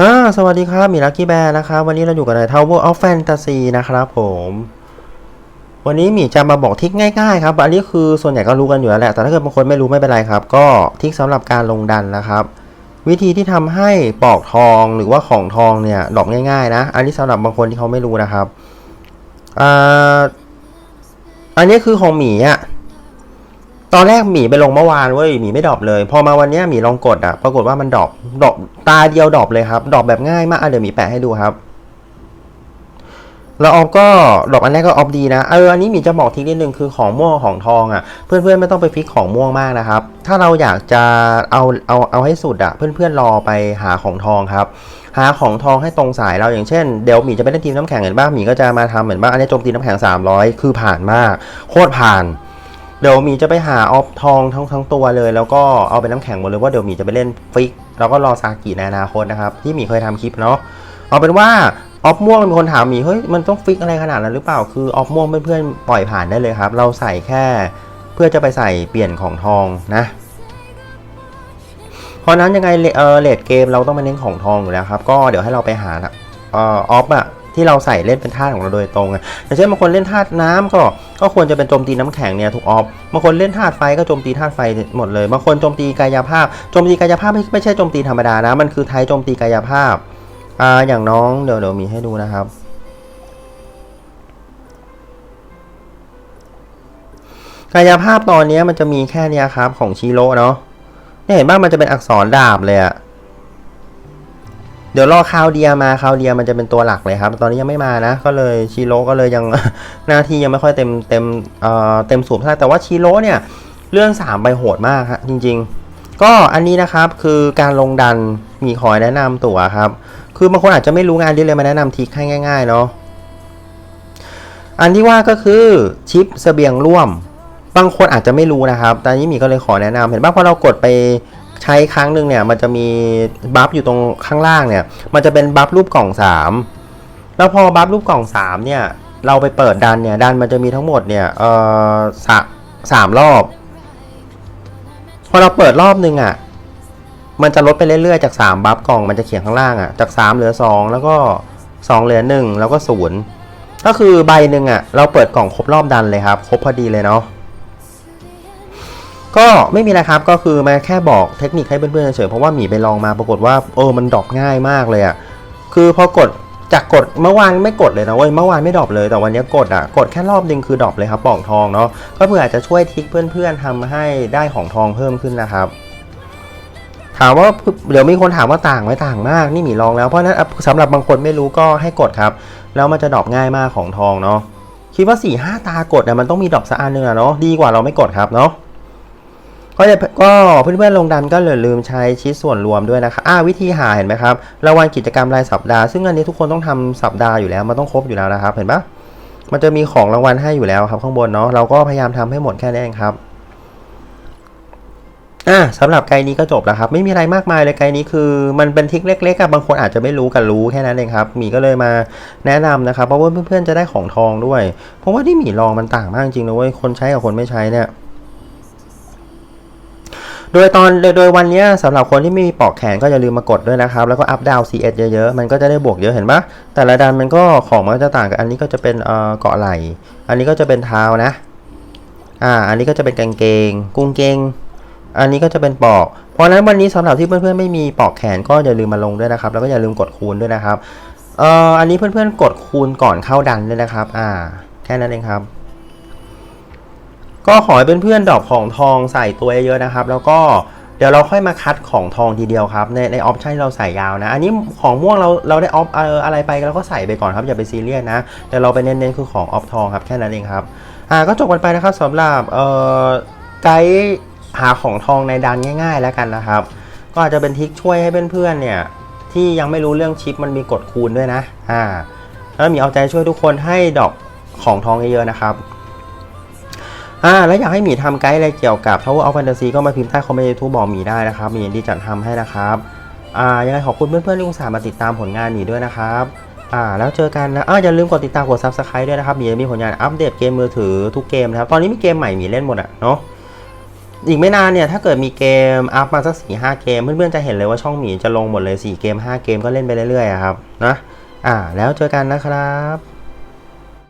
ฮ่าสวัสดีครับมีลักกี้แบร์นะครับ วันนี้เราอยู่กันใน Tower of Fantasy นะครับผม วันนี้มีจะมาบอกทิกง่ายๆครับอันนี้คือส่วนใหญ่ก็รู้กันอยู่แล้วแหละ แต่ถ้าเกิดบางคนไม่รู้ไม่เป็นไรครับ ก็ทิกสำหรับการลงดันนะครับ วิธีที่ทำให้ปอกทองหรือว่าของทองเนี่ยดอกง่ายๆนะ อันนี้สำหรับบางคนที่เขาไม่รู้นะครับอ่าอันนี้คือของหมีอะ ตอนแรกหมีไปลงเมื่อวานเว้ยหมีไม่ดรอปเลย พอมาวันนี้หมีลองกดอะปรากฏว่ามันดรอปดรอปตาเดียวดรอปเลยครับดรอปแบบง่ายมากอะเดี๋ยวหมีแปะให้ดูครับแล้วออฟก็ดอกอันแรกก็ออฟดีนะเอออันนี้หมีจะบอกทีนิดนึงคือของม่วงของทองอะ่ะ เพื่อนๆไม่ต้องไปฟิกของม่วงมากนะครับ ถ้าเราอยากจะเอาเอาเอาให้สุดอะ่ะ เพื่อนๆรอไปหาของทองครับ หาของทองให้ตรงสายเราอย่างเช่นเดี๋ยวหมีจะไปเล่นทีมน้ำแข็งเห็นบ้างหมีก็จะมาทำเหมือนบ้างอันนี้โจมตีน้ำแข็ง 300 คือผ่านมาก โคตรผ่าน เดี๋ยวมีจะไปหาออฟทองทั้งทั้งตัวเลย แล้วก็เอาเป็นน้ำแข็งหมดเลยว่าเดี๋ยวมีจะไปเล่นฟิก แล้วก็รอซากิในอนาคตนะครับ ที่มีเคยทำคลิปเนาะเอาเป็นว่าออฟม่วงมีคนถามมีเฮ้ยมันต้องฟิกอะไรขนาดนั้นหรือเปล่าคือออฟม่วงเพื่อนๆปล่อยผ่านได้เลยครับ เราใส่แค่เพื่อจะไปใส่เปลี่ยนของทองนะเพราะนั้นยังไงเออเลดเกมเราต้องมาเน้นของทองอยู่แล้วครับ ก็เดี๋ยวให้เราไปหาละออออฟอะ ที่เราใส่เล่นเป็นธาตุของเราโดยตรงอะอย่างเช่นบางคนเล่นธาตุน้ำก็ก็ควรจะเป็นโจมตีน้ำแข็งเนี่ยถูกออฟบางคนเล่นธาตุไฟก็โจมตีธาตุไฟหมดเลยบางคนโจมตีกายภาพโจมตีกายภาพไม่ไม่ใช่โจมตีธรรมดานะมันคือไทยโจมตีกายภาพอ่าอย่างน้องเดี๋ยวเดี๋ยวมีให้ดูนะครับกายภาพตอนนี้มันจะมีแค่เนี้ครับของชิโร่เนาะเนี่ยเห็นบ้างมันจะเป็นอักษรดาบเลยอะ เดี๋ยวรอคาวเดียมาคาวเดียมันจะเป็นตัวหลักเลยครับ ตอนนี้ยังไม่มานะ ก็เลยชิโร่ก็เลยยังหน้าที่ยังไม่ค่อยเต็มเต็มเอ่อเต็มสูบเท่าไหร่แต่ว่าชิโร่เนี่ยเรื่องสามใบโหดมากครับจริง ๆ ก็อันนี้นะครับคือการลงดันมีขอแนะนำตัวครับ คือบางคนอาจจะไม่รู้งานนี้เลยมาแนะนำทริกให้ง่าย ๆ เนาะอันที่ว่าก็คือชิปเสบียงร่วม บางคนอาจจะไม่รู้นะครับแต่นี้มีก็เลยขอแนะนำเห็นป่ะพอเรากดไป ใช้ครั้งหนึ่งเนี่ยมันจะมีบัฟอยู่ตรงข้างล่างเนี่ย มันจะเป็นบัฟรูปกล่อง 3 แล้วพอบัฟรูปกล่อง 3 เนี่ย เราไปเปิดดันเนี่ย ดันมันจะมีทั้งหมดเนี่ยเออสสามรอบ พอเราเปิดรอบหนึ่งอะ มันจะลดไปเรื่อยๆ จาก 3 บัฟกล่องมันจะเขียนข้างล่างอะ จาก 3 เหลือ 2 แล้วก็ 2 เหลือ 1 แล้วก็ 0 ก็คือใบหนึ่งอะ เราเปิดกล่องครบรอบดันเลยครับ ครบพอดีเลยเนาะ ก็ไม่มีอะไรครับก็คือมาแค่บอกเทคนิคให้เพื่อนๆเฉยๆเพราะว่าหมีไปลองมาปรากฏว่าเออมันดรอปง่ายมากเลยอะคือพอกดจากกดเมื่อวานไม่กดเลยนะเว้ยเมื่อวานไม่ดรอปเลยแต่วันนี้กดอะกดแค่รอบนึงคือดรอปเลยครับป่องทองเนาะก็เพื่ออาจจะช่วยทิกเพื่อนๆทำให้ได้ของทองเพิ่มขึ้นนะครับ ถามว่าเดี๋ยวมีคนถามว่าต่างไหมต่างมากนี่หมีลองแล้วเพราะฉะนั้นสำหรับบางคนไม่รู้ก็ให้กดครับ แล้วมันจะดรอปง่ายมากของทองเนาะคิดว่า4ี่ห้าตากดเนี่ยมันต้องมีดรอปสักอันหนึ่งอะเนาะดีกว่าเราไม่กดครับเนาะ ก็จะก็เพื่อนๆลงดันก็อย่าลืมใช้ชีตส่วนรวมด้วยนะครับอ่าวิธีหาเห็นไหมครับรางวัลกิจกรรมรายสัปดาห์ซึ่งอันนี้ทุกคนต้องทำสัปดาห์อยู่แล้วมันต้องครบอยู่แล้วนะครับ เห็นปะมันจะมีของรางวัลให้อยู่แล้วครับข้างบนเนาะเราก็พยายามทำให้หมดแค่นี้เองครับอะสำหรับไกด์นี้ก็จบแล้วครับ ไม่มีอะไรมากมายเลยไกด์นี้คือ มันเป็นทิกเล็กๆอะบางคนอาจจะไม่รู้กันรู้แค่นั้นเองครับหมีก็เลยมาแนะนำนะครับเพราะว่าเพื่อนๆจะได้ของทองด้วย เพราะว่าที่หมีลองมันต่างมากจริงนะเว้ยคนใช้กับคนไม่ใช้เนี่ย โดยตอนโดยโดยวันนี้ยสำหรับคนที่ไม่มีปอกแขนก็อย่าลืมมากดด้วยนะครับ แล้วก็อัพดาว CS เยอะๆ มันก็จะได้บวกเยอะเห็นปะแต่ละดันมันก็ของมันก็จะต่างกัน อันนี้ก็จะเป็นเอ่อเกาะไหล่ อันนี้ก็จะเป็นเท้านะ อ่า อันนี้ก็จะเป็นกางเกง กุ้งเกง อันนี้ก็จะเป็นปอก เพราะนั้นวันนี้สำหรับที่เพื่อนๆไม่มีปอกแขนก็อย่าลืมมาลงด้วยนะครับ แล้วก็อย่าลืมกดคูณด้วยนะครับ เอ่อ อันนี้เพื่อนๆกดคูณก่อนเข้าดันด้วยนะครับ อ่า แค่นั้นเองครับ ก็ขอให้เพื่อนๆดอปของทองใส่ตัวเยอะๆนะครับ แล้วก็เดี๋ยวเราค่อยมาคัดของทองทีเดียวครับ ในในออปชันที่เราใส่ยาวนะ อันนี้ของม่วงเราเราได้ออฟเอ่ออะไรไปเราก็ใส่ไปก่อนครับอย่าไปซีเรียสนะ แต่เราไปเน้นๆคือของออฟทองครับแค่นั้นเองครับ อ่าก็จบกันไปนะครับสำหรับเอ่อไกด์หาของทองในดันง่าย ๆ แล้วกันนะครับ ก็อาจจะเป็นทริคช่วยให้เพื่อนๆเนี่ยที่ยังไม่รู้เรื่องชิปมันมีกฎคูณด้วยนะ อ่า แล้วมีเอาใจช่วยทุกคนให้ดอกของทองเยอะๆนะครับ อ่าแล้วอยากให้หมีทำไกด์อะไรเกี่ยวกับ Tower of Fantasy ก็มาพิมพ์ใต้คอมเมนต์ยูทูบบอกหมีได้นะครับมียินดีจัดทำให้นะครับอ่ายังไงขอบคุณเพื่อนๆที่อุตส่าห์มาติดตามผลงานหมีด้วยนะครับอ่าแล้วเจอกันนะอ่าอย่าลืมกดติดตามกด Subscribe ด้วยนะครับหมีจะมีผลงานอัปเดตเกมมือถือทุกเกมนะครับตอนนี้มีเกมใหม่หมีเล่นหมดอะเนาะอีกไม่นานเนี่ยถ้าเกิดมีเกมอัพมาสักสี่ห้าเกมเพื่อนๆจะเห็นเลยว่าช่องหมีจะลงหมดเลย4เกม5เกมก็เล่นไปเรื่อยๆอะครับนะอ่าแล้วเจอกันนะครับ